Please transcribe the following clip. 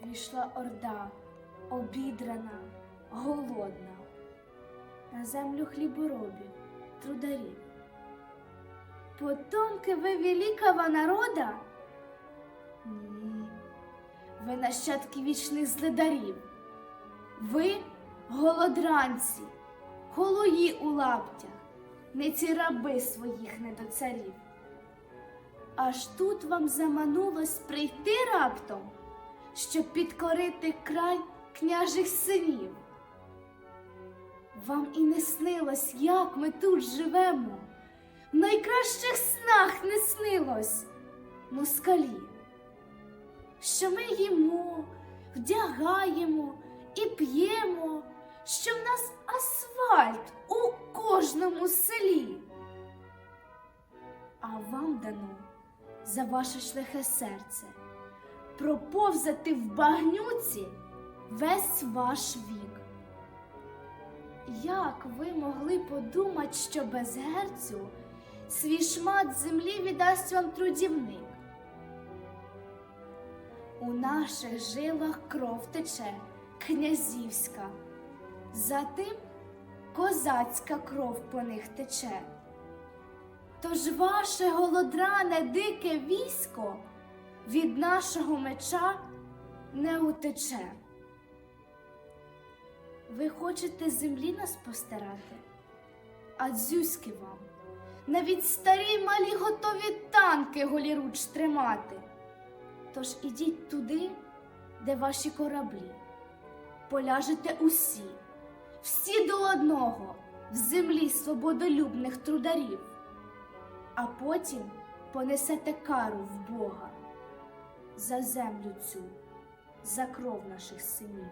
прийшла орда, обідрана, голодна, на землю хліборобів, трударів. Потомки ви великого народа? Ні, ви нащадки вічних злидарів. Ви голодранці, голої у лаптях, не ці раби своїх недоцарів. Аж тут вам заманулось прийти раптом, щоб підкорити край княжих синів. Вам і не снилось, як ми тут живемо. В найкращих снах не снилось москалі, що ми їмо, вдягаємо і п'ємо, що в нас асфальт у кожному селі. А вам дано за ваше шляхе серце проповзати в багнюці весь ваш вік. Як ви могли подумати, що без герцю свій шмат землі віддасть вам трудівник? У наших жилах кров тече князівська, затим козацька кров по них тече. Тож ваше голодране дике військо від нашого меча не утече. Ви хочете землі нас постирати, а дзюськи вам. Навіть старі малі готові танки голіруч тримати. Тож ідіть туди, де ваші кораблі. Поляжете усі, всі до одного, в землі свободолюбних трударів, а потім понесете кару в Бога за землю цю, за кров наших синів.